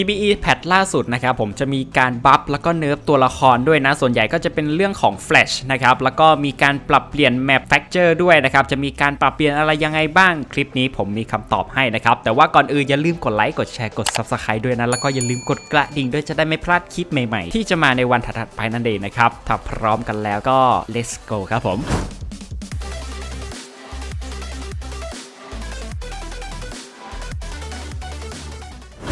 PBE แพทล่าสุดนะครับผมจะมีการบัฟแล้วก็เนิร์ฟตัวละครด้วยนะ ส่วนใหญ่ก็จะเป็นเรื่องของ Flash นะครับแล้วก็มีการปรับเปลี่ยนแมปแฟกเจอร์ด้วยนะครับจะมีการปรับเปลี่ยนอะไรยังไงบ้างคลิปนี้ผมมีคำตอบให้นะครับแต่ว่าก่อนอื่นอย่าลืมกดไลค์กดแชร์กด Subscribe ด้วยนะแล้วก็อย่าลืมกดกระดิ่งด้วยจะได้ไม่พลาดคลิปใหม่ๆ ที่จะมาในวันถัดๆไปนั่นเองนะครับถ้าพร้อมกันแล้วก็ let's go ครับผม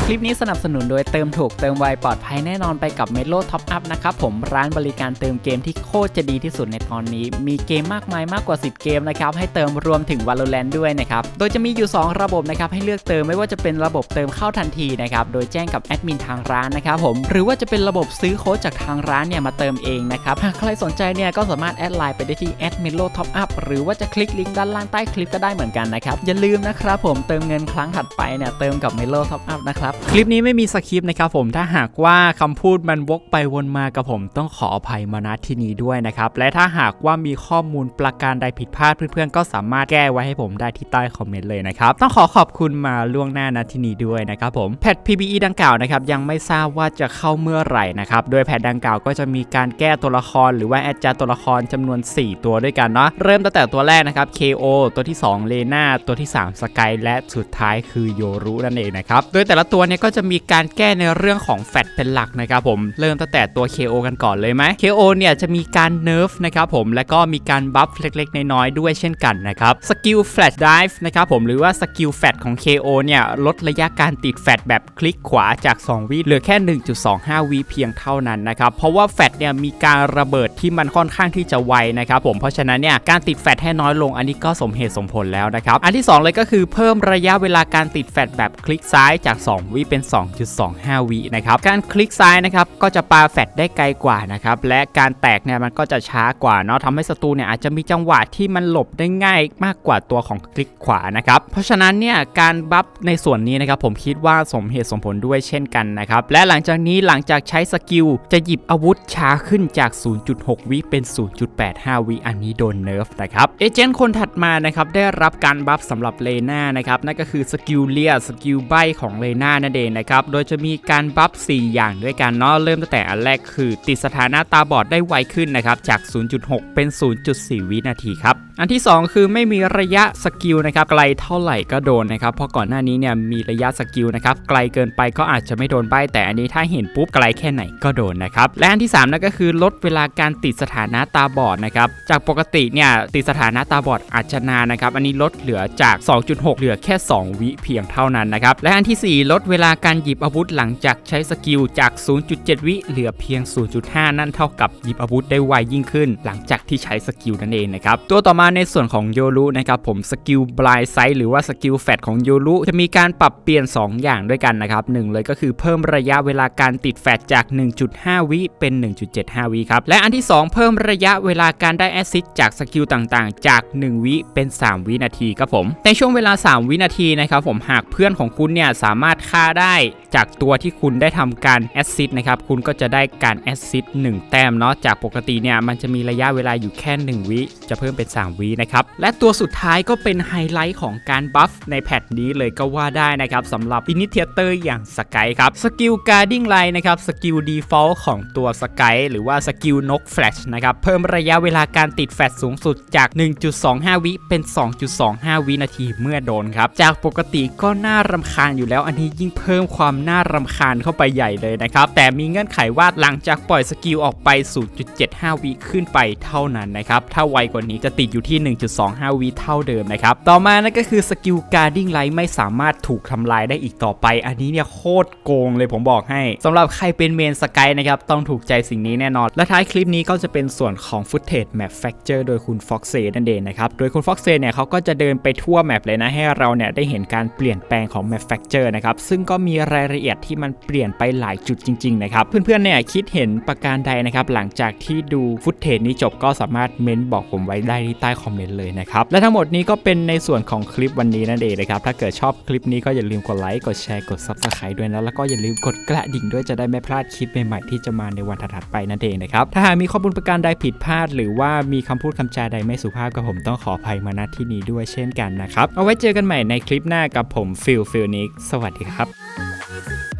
คลิปนี้สนับสนุนโดยเติมถูกเติมไวปลอดภัยแน่นอนไปกับ m e l o Top Up นะครับผมร้านบริการเติมเกมที่โคตรจะดีที่สุดในตอนนี้ มีเกมมากมายมากกว่า 10 เกมนะครับให้เติมรวมถึง Valorant ด้วยนะครับโดยจะมีอยู่ 2 ระบบนะครับให้เลือกเติมไม่ว่าจะเป็นระบบเติมเข้าทันทีนะครับโดยแจ้งกับแอดมินทางร้านนะครับผมหรือว่าจะเป็นระบบซื้อโค้ดจากทางร้านเนี่ยมาเติมเองนะครับหากใครสนใจเนี่ยก็สามารถแอดไลน์ไปได้ที่แอด m e l o Top Up หรือว่าจะคลิกลิงก์ด้านล่างใต้คลิปก็ได้เหมือนกันนะครับอย่าลืมนะครับผมเติมเงินครั้งถัดไปเนี่ยเติมกับ m e l o Top Up นะครับคลิปนี้ไม่มีสคริปต์นะครับผมถ้าหากว่าคำพูดมันวกไปวนมากับผมต้องขออภัยมาณที่นี้ด้วยนะครับ และถ้าหากว่ามีข้อมูลประการใดผิดพลาดเพื่อนๆ ก็สามารถแก้ไว้ให้ผมได้ที่ใต้คอมเมนต์เลยนะครับ ต้องขอขอบคุณมาล่วงหน้าณที่นี้ด้วยนะครับผมแพท PBE ดังกล่าวนะครับยังไม่ทราบว่าจะเข้าเมื่อไหร่นะครับโดยแพทดังกล่าวก็จะมีการแก้ตัวละคร หรือว่าแอดจัดตัวละครจำนวน 4 ตัวด้วยกันเนาะเริ่มตั้งแต่ตัวแรกนะครับ KO ตัวที่2เลน่าตัวที่3สกายและสุดท้ายคือโยรุนั่นเองนะครับโดยแต่ละตัวเนี่ยก็จะมีการแก้ในเรื่องของแฟตเป็นหลักนะครับผมเริ่มตั้งแต่ตัว KO กันก่อนเลยไหม KO เนี่ยจะมีการเนิร์ฟนะครับผมและก็มีการบัฟเล็กๆ น้อยๆด้วยเช่นกันนะครับสกิลแฟลชไดฟ์นะครับผมหรือว่าสกิลแฟตของ KO เนี่ยลดระยะการติดแฟตแบบคลิกขวาจาก 2 วิเหลือแค่ 1.25 วิเพียงเท่านั้นนะครับเพราะว่าแฟตเนี่ยมีการระเบิดที่มันค่อนข้างที่จะไวนะครับผมเพราะฉะนั้นเนี่ยการติดแฟตให้น้อยลงอันนี้ก็สมเหตุสมผลแล้วนะครับอันที่สองเลยก็คือเพิ่มระยะเวลาการติดแฟตแบบคลิกซ้ายจาก 2วิเป็น 2.25 วินะครับ การคลิกซ้ายนะครับก็จะปาแฟตได้ไกลกว่านะครับ และการแตกเนี่ยมันก็จะช้ากว่าเนาะทำให้ศัตรูเนี่ยอาจจะมีจังหวะที่มันหลบได้ง่ายมากกว่าตัวของคลิกขวานะครับ เพราะฉะนั้นเนี่ยการบัฟในส่วนนี้นะครับผมคิดว่าสมเหตุสมผลด้วยเช่นกันนะครับ และหลังจากนี้หลังจากใช้สกิลจะหยิบอาวุธช้าขึ้นจาก 0.6 วิเป็น 0.85 วิอันนี้โดนเนิร์ฟนะครับเอเจนต์คนถัดมานะครับได้รับการบัฟสำหรับเลน่านะครับนั่นก็คือสกิลเลียสกิลใบของเลน่านั่นเองนะครับ โดยจะมีการบัฟ 4 อย่างด้วยกันเนาะ เริ่มตั้งแต่อันแรกคือ ติดสถานะตาบอดได้ไวขึ้นนะครับ จาก 0.6 เป็น 0.4 วินาทีครับ อันที่ 2 คือไม่มีระยะสกิลนะครับ ไกลเท่าไหร่ก็โดนนะครับ เพราะก่อนหน้านี้เนี่ยมีระยะสกิลนะครับ ไกลเกินไปก็อาจจะไม่โดนใบแต่อันนี้ถ้าเห็นปุ๊บไกลแค่ไหนก็โดนนะครับ และอันที่3นั่นก็คือลดเวลาการติดสถานะตาบอดนะครับ จากปกติเนี่ยติดสถานะตาบอดอาจจะนานนะครับ อันนี้ลดเหลือจาก 2.6 เหลือแค่ 2 วิเพียงเท่านั้นนะครับ และอันทีสี่4 ลดเวลาการหยิบอาวุธหลังจากใช้สกิลจาก 0.7 วิเหลือเพียง 0.5 นั่นเท่ากับหยิบอาวุธได้ไวยิ่งขึ้น หลังจากที่ใช้สกิลนั่นเองนะครับตัวต่อมาในส่วนของโยรุนะครับผมสกิลบลายไซหรือว่าสกิลแฟตของโยรุจะมีการปรับเปลี่ยน 2 อย่างด้วยกันนะครับหนึ่งเลยก็คือเพิ่มระยะเวลาการติดแฟตจาก 1.5 วิเป็น 1.75 วิครับและอันที่ 2 เพิ่มระยะเวลาการได้แอสซิสจากสกิลต่างๆ จาก 1 วิเป็น 3 วินาทีครับผมในช่วงเวลา 3 วินาทีนะครับผมหากเพื่อนของคุณเนี่ยสามารถฆ่าได้จากตัวที่คุณได้ทำการแอสซิสนะครับคุณก็จะได้การแอสซิส1แต้มเนาะจากปกติเนี่ยมันจะมีระยะเวลาอยู่แค่ 1 วิ จะเพิ่มเป็น 3 วินะครับและตัวสุดท้ายก็เป็นไฮไลท์ของการบัฟในแพทนี้เลยก็ว่าได้นะครับสำหรับอินิเทเตอร์อย่างสกายครับสกิลการ์ดิ้งไลน์นะครับสกิลดีฟอลต์ของตัวสกายหรือว่าสกิลนกแฟลชนะครับเพิ่มระยะเวลาการติดแฟลชสูงสุดจาก 1.25 วิเป็น 2.25 วินาทีเมื่อโดนครับจากปกติก็น่ารำคาญอยู่แล้วอันนี้ยิ่งเพิ่มความน่ารำคาญเข้าไปใหญ่เลยนะครับ แต่มีเงื่อนไขว่าหลังจากปล่อยสกิลออกไป 0.75 วิขึ้นไปเท่านั้นนะครับ ถ้าไวกว่านี้จะติดอยู่ที่ 1.25 วิเท่าเดิมนะครับ ต่อมานั่นก็คือสกิลการ์ดิ้งไลท์ไม่สามารถถูกทำลายได้อีกต่อไป อันนี้เนี่ยโคตรโกงเลยผมบอกให้สำหรับใครเป็นเมนสกายนะครับต้องถูกใจสิ่งนี้แน่นอน และท้ายคลิปนี้ก็จะเป็นส่วนของฟุตเทจแมปแฟกเจอร์โดยคุณฟ็อกเซนั่นเองนะครับโดยคุณฟ็อกเซเนี่ยเขาก็จะเดินไปทั่วแมปเลยนะให้เราเนี่ยได้เห็นการเปลี่ยนแปลงของแมปแฟกเจอร์นะครับซึ่ึ่งก็มีรายละเอียดที่มันเปลี่ยนไปหลายจุดจริงๆนะครับเพื่อนๆเนี่ยคิดเห็นประการใดนะครับหลังจากที่ดูฟุตเทจนี้จบก็สามารถเม้นบอกผมไว้ได้ที่ใต้คอมเมนต์เลยนะครับและทั้งหมดนี้ก็เป็นในส่วนของคลิปวันนี้นั่นเองนะครับถ้าเกิดชอบคลิปนี้ก็อย่าลืมกดไลค์กดแชร์กด Subscribe ด้วยนะแล้วก็อย่าลืมกดกระดิ่งด้วยจะได้ไม่พลาดคลิปใหม่ๆที่จะมาในวันถัดๆไปนั่นเองนะครับถ้าหากมีข้อมูลประการใดผิดพลาด หรือว่ามีคำพูดคำจาใดไม่สุภาพกับผมต้องขออภัยมาณที่นี้ด้วยเช่นกันนะครับเอาไว้เจอกันใหม่ในคลิปหน้ากับผมฟิลฟิลนิกสวัสดีครับ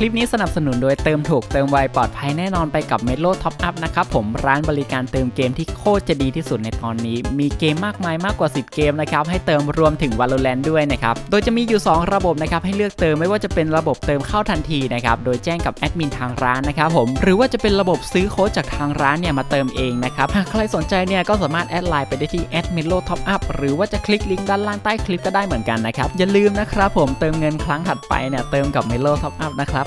คลิปนี้สนับสนุนโดยเติมถูกเติมไวปลอดภัยแน่นอนไปกับ m e l o Top Up นะครับผมร้านบริการเติมเกมที่โคตรจะดีที่สุดในตอนนี้ มีเกมมากมายมากกว่า 10 เกมนะครับให้เติมรวมถึง Valorant ด้วยนะครับโดยจะมีอยู่ 2 ระบบนะครับให้เลือกเติมไม่ว่าจะเป็นระบบเติมเข้าทันทีนะครับโดยแจ้งกับแอดมินทางร้านนะครับผมหรือว่าจะเป็นระบบซื้อโค้ดจากทางร้านเนี่ยมาเติมเองนะครับหากใครสนใจเนี่ยก็สามารถแอดไลน์ไปได้ที่แอดมินโลท็อปอัพหรือว่าจะคลิกลิงก์ด้านล่างใต้คลิปก็ได้เหมือนกันนะครับอย่าลืมนะครับผมเติมเงินครั้งถัดไปเนี่ยเติมกับ m e l o Top Up นะครับ